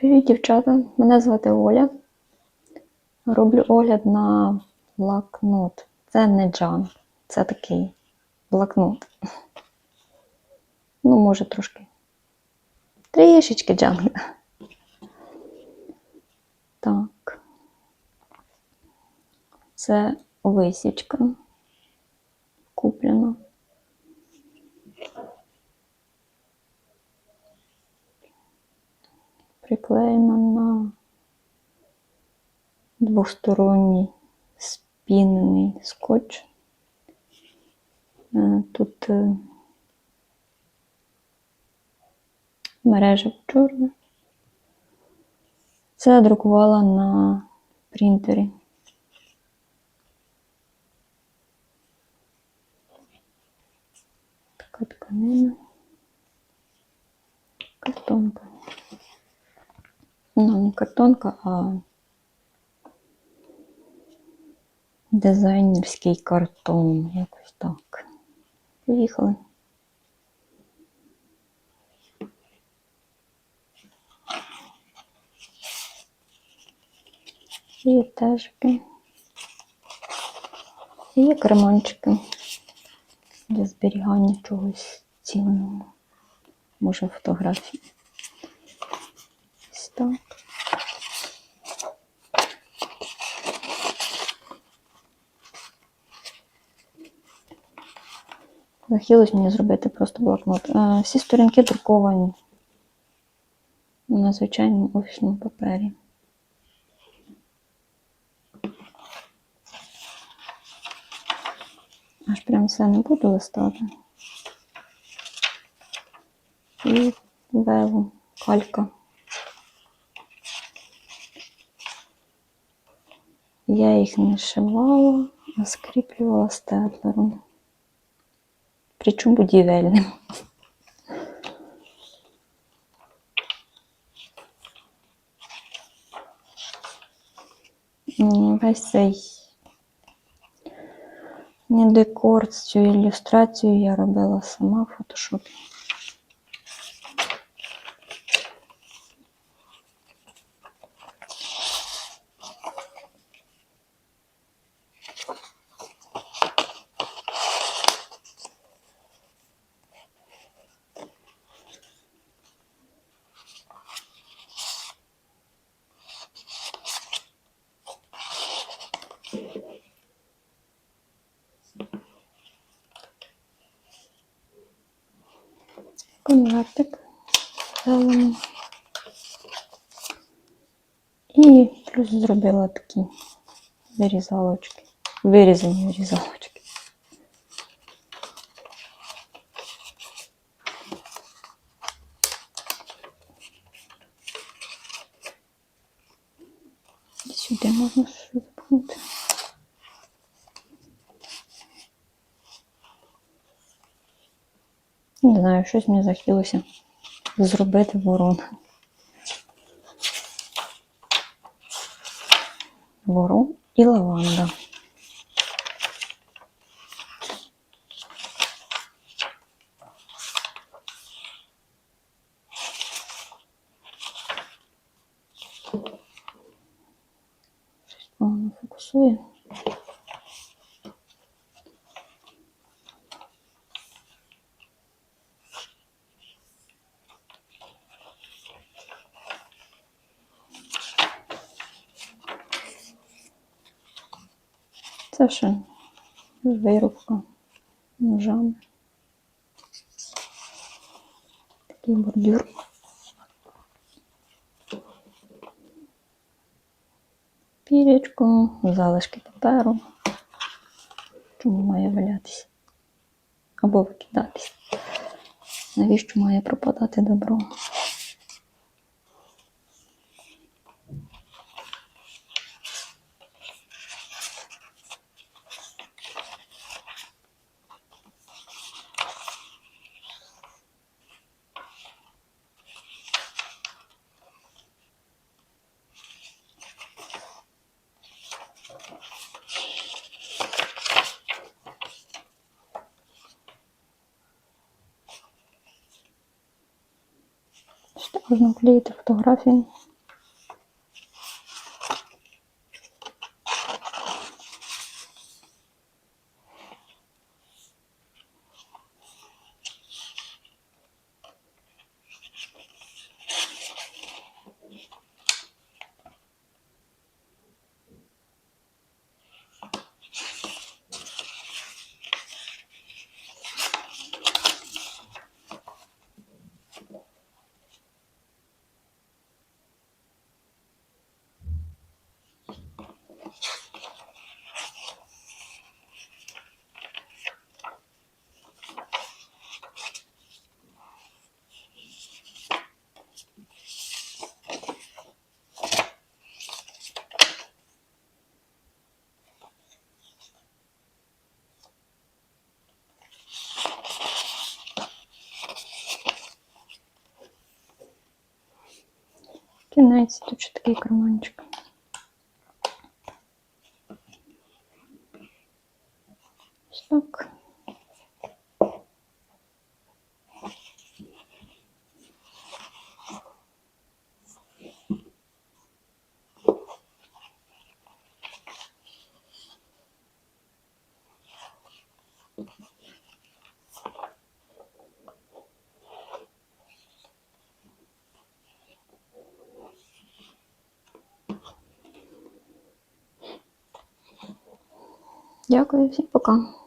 Привіт, дівчата! Мене звати Оля. Роблю огляд на блокнот. Це не джанк, це такий блокнот. Ну, може, трошки. Трішечки джанк. Так. Це висічка приклеєна на двосторонній спінений скотч. Е, Тут е, мережа чорна. Це друкувала на принтері. Така тканина. Картонка. Ну, не картонка, а дизайнерський картон. Якось так. Поїхали. І тежки. І карманчики для зберігання чогось цінного. Може, фотографії. Так. Захотілося мені зробити просто блокнот. Е, Всі сторінки друковані на звичайному офісному папері. Аж прям все не буду листати. І веву, калька. Я їх не шивала, а скріплювала степлером. Причому будівельним. Весь цей не декор, цю ілюстрацію я робила сама в фотошопі. конвертик зелений. І плюс зробила такі вирізалочки. Вирізані вирізалочки. І Сюди можна щось запхнути. Не знаю, щось мені захотілося зробити ворон. Ворон і лаванда. Щось погано фокусує. Це ще вирубка ножами. Такий бордюр. Пірічку, залишки паперу. Чому має валятися? Або викидатись? Навіщо має пропадати добро? Можна вклеїти фотографії. Кінець, тут ще такий карманчик. Так. Дякую, всім пока.